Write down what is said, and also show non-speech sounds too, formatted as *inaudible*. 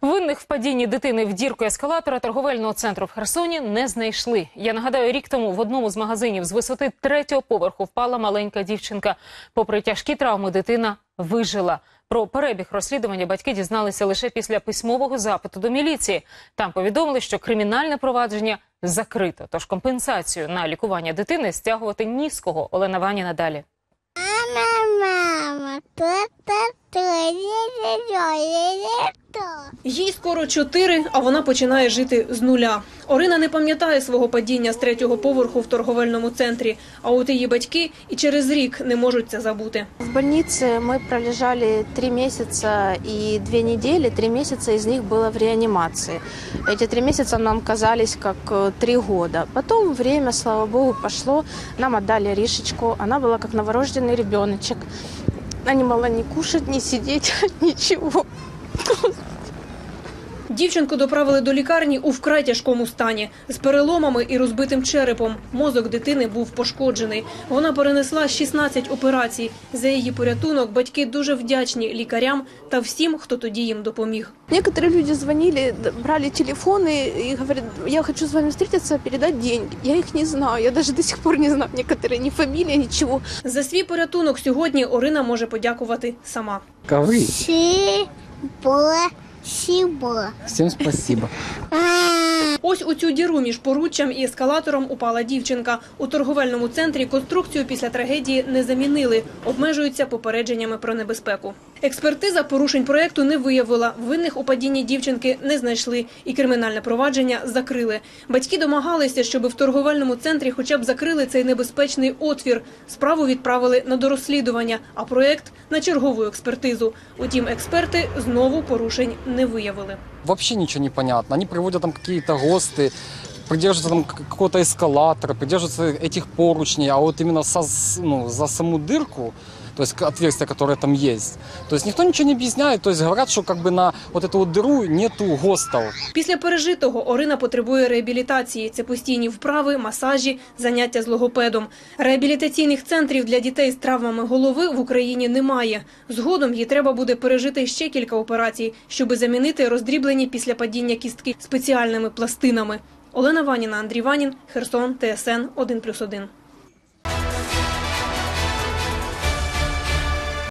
Винних в падінні дитини в дірку ескалатора торговельного центру в Херсоні не знайшли. Я нагадаю, рік тому в одному з магазинів з висоти третього поверху впала маленька дівчинка. Попри тяжкі травми, дитина вижила. Про перебіг розслідування батьки дізналися лише після письмового запиту до міліції. Там повідомили, що кримінальне провадження закрито. Тож компенсацію на лікування дитини стягувати ні з кого. Олена Ваніна далі. Мама, то-то-то, то Їй скоро чотири, а вона починає жити з нуля. Орина не пам'ятає свого падіння з третього поверху в торговельному центрі, а от її батьки і через рік не можуть це забути. В больнице мы пролежали три месяца и две недели. Три месяца из них было в реанимации. Эти три месяца нам казались как э, три года. Потом время, слава богу, пошло. Нам отдали Ришечку. Она была как новорожденный ребеночек. Она не могла ни кушать, ни сидеть, *laughs* ничего. Дівчинку доправили до лікарні у вкрай тяжкому стані з переломами і розбитим черепом. Мозок дитини був пошкоджений. Вона перенесла 16 операцій. За її порятунок батьки дуже вдячні лікарям та всім, хто тоді їм допоміг. Некоторые люди звонили, д- брали телефоны и говорят, я хочу с вами встретиться, передать деньги. Я их не знаю, я даже до сих пор не знаю некоторые, ни фамилии, ничего. За свій порятунок сьогодні Орина може подякувати сама. Ковры. Спасибо. Всім спасибо. *laughs* Ось у цю діру між поруччям і ескалатором упала дівчинка. У торговельному центрі конструкцію після трагедії не замінили, обмежуються попередженнями про небезпеку. Експертиза порушень проекту не виявила. Винних у падінні дівчинки не знайшли і кримінальне провадження закрили. Батьки домагалися, щоб в торговельному центрі хоча б закрили цей небезпечний отвір. Справу відправили на дорозслідування, а проект на чергову експертизу. Утім, експерти знову порушень не виявили. Вообще ничего не понятно. Они приводят там какие-то ГОСТы, придерживаются там к- какого-то эскалатора, придерживаются этих поручней, а вот именно со, с- ну, за саму дырку, то есть к- отверстие, которое там есть, то есть никто ничего не объясняет, то есть говорят, что как бы на вот эту вот дыру нету ГОСТов. Після пережитого Орина потребує реабілітації. Це постійні вправи, масажі, заняття з логопедом. Реабілітаційних центрів для дітей з травмами голови в Україні немає. Згодом їй треба буде пережити ще кілька операцій, щоби замінити роздріблені після падіння кістки спеціальними пластинами. Олена Ваніна, Андрій Ванін, Херсон, ТСН 1+,1.